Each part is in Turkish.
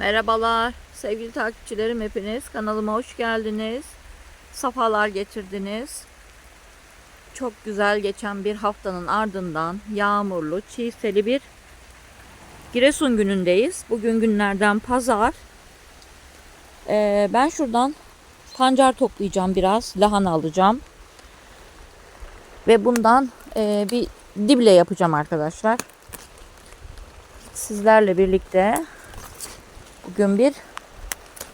Merhabalar sevgili takipçilerim hepiniz kanalıma hoş geldiniz. Safalar getirdiniz. Çok güzel geçen bir haftanın ardından yağmurlu, çiğseli bir Giresun günündeyiz. Bugün günlerden pazar. Ee, ben şuradan pancar toplayacağım biraz. Lahana alacağım. Ve bundan e, bir dible yapacağım arkadaşlar. Sizlerle birlikte Bugün bir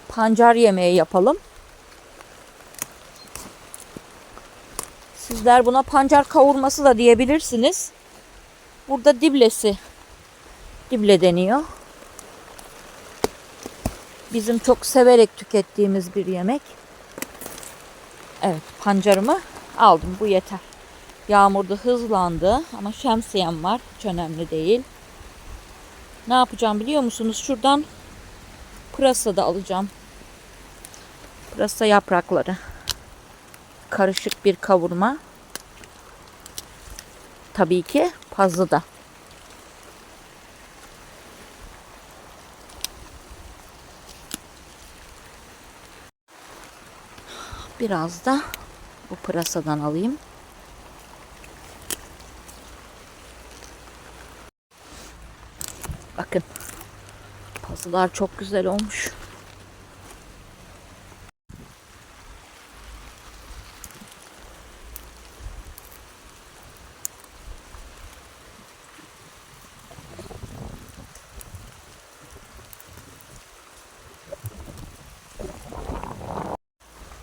pancar yemeği yapalım. Sizler buna pancar kavurması da diyebilirsiniz. Burada diblesi dible deniyor. Bizim çok severek tükettiğimiz bir yemek. Evet pancarımı aldım bu yeter. Yağmurda hızlandı ama şemsiyem var hiç önemli değil. Ne yapacağım biliyor musunuz? Şuradan pırasa da alacağım. Pırasa yaprakları. Karışık bir kavurma. Tabii ki pazı da. Biraz da bu pırasadan alayım. Bakın. Pazılar çok güzel olmuş.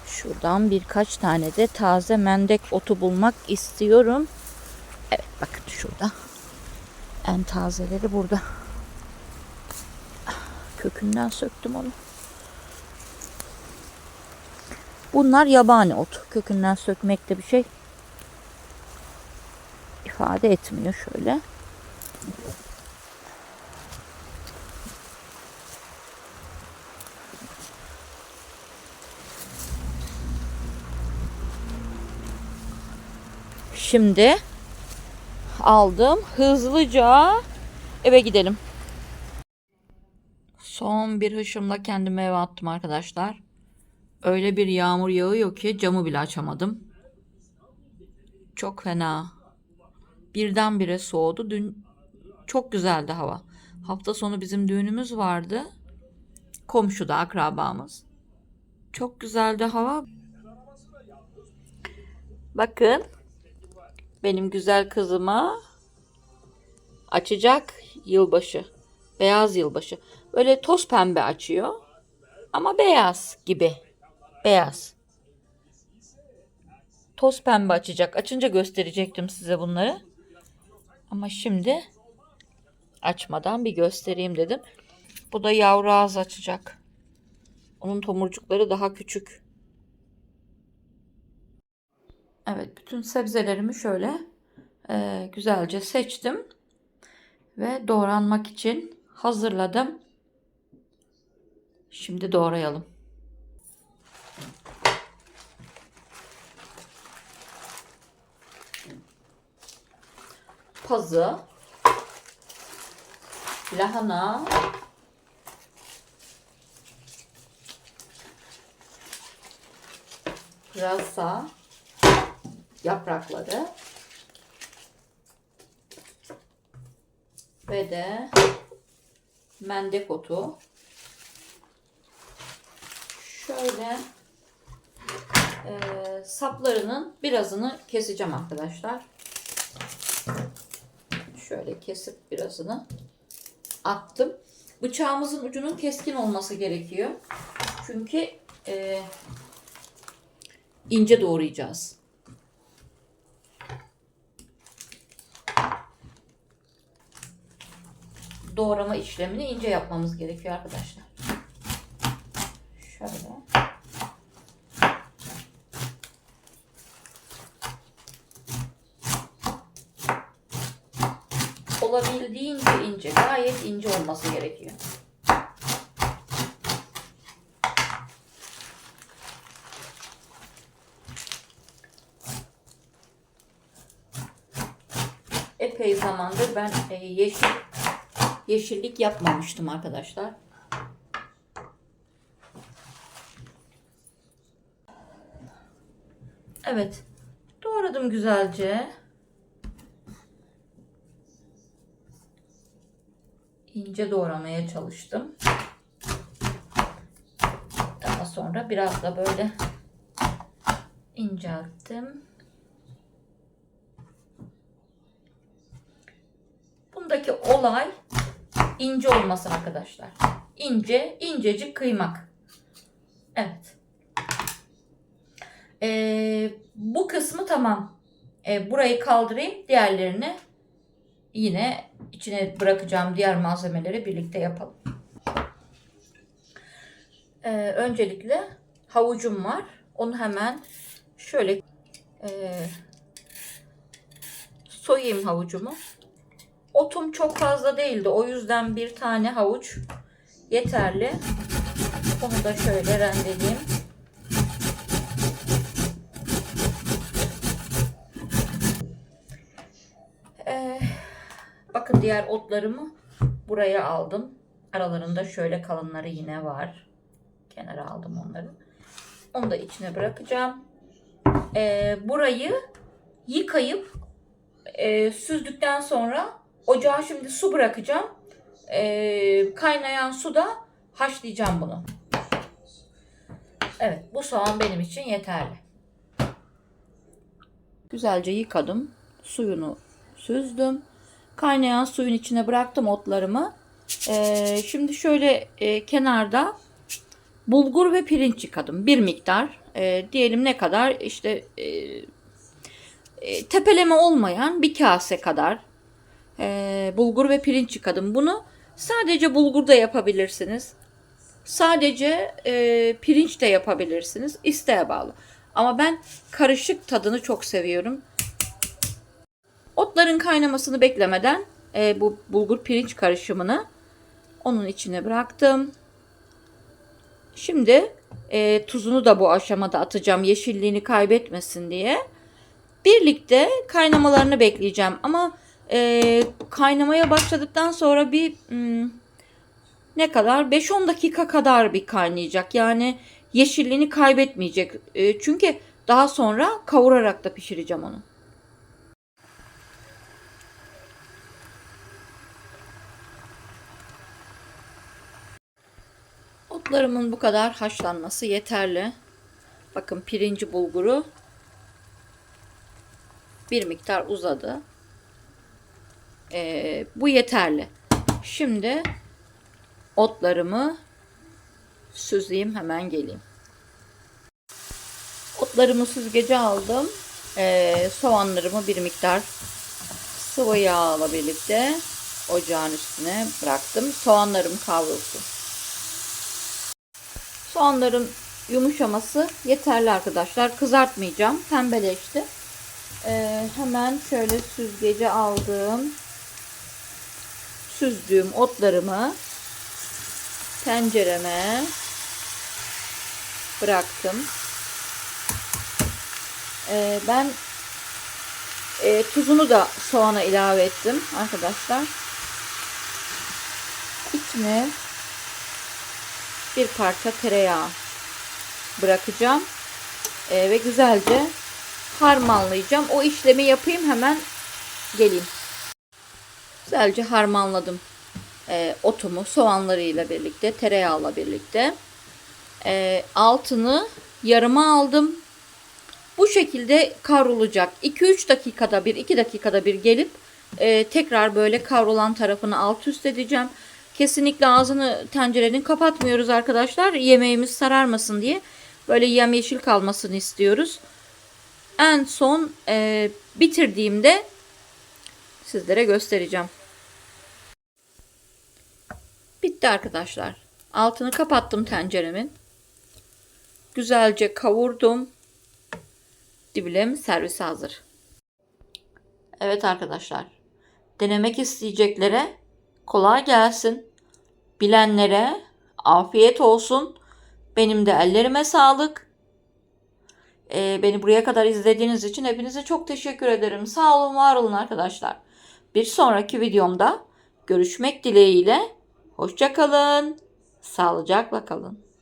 Şuradan birkaç tane de taze mendek otu bulmak istiyorum. Evet bakın şurada. En tazeleri burada. Kökünden söktüm onu. Bunlar yabani ot. Kökünden sökmekte bir şey ifade etmiyor şöyle. Şimdi aldım. Hızlıca eve gidelim. Son bir hışımla kendime eve attım arkadaşlar. Öyle bir yağmur yağıyor ki camı bile açamadım. Çok fena. Birdenbire soğudu. Dün çok güzeldi hava. Hafta sonu bizim düğünümüz vardı. Komşuda akrabamız. Çok güzeldi hava. Bakın. Benim güzel kızıma açacak yılbaşı. Beyaz yılbaşı. Böyle toz pembe açıyor. Ama beyaz gibi. Beyaz. Toz pembe açacak. Açınca gösterecektim size bunları. Ama şimdi açmadan bir göstereyim dedim. Bu da yavru ağız açacak. Onun tomurcukları daha küçük. Evet, bütün sebzelerimi şöyle e, güzelce seçtim ve doğranmak için hazırladım. Şimdi doğrayalım. Pazı, lahana, pırasa, yaprakları ve de mendek otu. Şöyle e, saplarının birazını keseceğim arkadaşlar. Şöyle kesip birazını attım. Bıçağımızın ucunun keskin olması gerekiyor. Çünkü e, ince doğrayacağız. doğrama işlemini ince yapmamız gerekiyor arkadaşlar. olabildiğince ince, gayet ince olması gerekiyor. Epey zamandır ben e, yeşil yeşillik yapmamıştım arkadaşlar. Evet. Doğradım güzelce. İnce doğramaya çalıştım. Daha sonra biraz da böyle incelttim. Bundaki olay ince olması arkadaşlar. İnce, incecik kıymak. Evet. Ee, bu kısmı tamam. Ee, burayı kaldırayım. Diğerlerini yine içine bırakacağım diğer malzemeleri birlikte yapalım. Ee, öncelikle havucum var. Onu hemen şöyle e, soyayım havucumu. Otum çok fazla değildi. O yüzden bir tane havuç yeterli. Onu da şöyle rendeleyeyim. Diğer otlarımı buraya aldım. Aralarında şöyle kalınları yine var. Kenara aldım onları. Onu da içine bırakacağım. Ee, burayı yıkayıp e, süzdükten sonra ocağa şimdi su bırakacağım. Ee, kaynayan suda haşlayacağım bunu. Evet bu soğan benim için yeterli. Güzelce yıkadım. Suyunu süzdüm. Kaynayan suyun içine bıraktım otlarımı. Ee, şimdi şöyle e, kenarda bulgur ve pirinç yıkadım. Bir miktar. E, diyelim ne kadar? İşte e, e, tepeleme olmayan bir kase kadar e, bulgur ve pirinç yıkadım. Bunu sadece bulgur da yapabilirsiniz. Sadece e, pirinç de yapabilirsiniz. İsteğe bağlı. Ama ben karışık tadını çok seviyorum. Otların kaynamasını beklemeden e, bu bulgur pirinç karışımını onun içine bıraktım. Şimdi e, tuzunu da bu aşamada atacağım yeşilliğini kaybetmesin diye. Birlikte kaynamalarını bekleyeceğim ama e, kaynamaya başladıktan sonra bir hmm, ne kadar 5-10 dakika kadar bir kaynayacak. Yani yeşilliğini kaybetmeyecek. E, çünkü daha sonra kavurarak da pişireceğim onu. Otlarımın bu kadar haşlanması yeterli. Bakın pirinci bulguru bir miktar uzadı. Ee, bu yeterli. Şimdi otlarımı süzeyim hemen geleyim. Otlarımı süzgece aldım. Ee, soğanlarımı bir miktar sıvı yağla birlikte ocağın üstüne bıraktım. Soğanlarım kavrulsun. Soğanların yumuşaması yeterli arkadaşlar. Kızartmayacağım. Pembeleşti. Ee, hemen şöyle süzgece aldığım süzdüğüm otlarımı tencereme bıraktım. Ee, ben e, tuzunu da soğana ilave ettim arkadaşlar. İçine bir parça tereyağı bırakacağım. Ee, ve güzelce harmanlayacağım. O işlemi yapayım hemen geleyim. Güzelce harmanladım e, otumu soğanlarıyla birlikte tereyağla birlikte. E, altını yarıma aldım. Bu şekilde kavrulacak. 2-3 dakikada bir 2 dakikada bir gelip e, tekrar böyle kavrulan tarafını alt üst edeceğim. Kesinlikle ağzını tencerenin kapatmıyoruz arkadaşlar. Yemeğimiz sararmasın diye. Böyle yemyeşil kalmasını istiyoruz. En son e, bitirdiğimde sizlere göstereceğim. Bitti arkadaşlar. Altını kapattım tenceremin. Güzelce kavurdum. Diblem servise hazır. Evet arkadaşlar. Denemek isteyeceklere kolay gelsin. Bilenlere afiyet olsun. Benim de ellerime sağlık. Ee, beni buraya kadar izlediğiniz için hepinize çok teşekkür ederim. Sağ olun, var olun arkadaşlar. Bir sonraki videomda görüşmek dileğiyle. Hoşçakalın. Sağlıcakla kalın.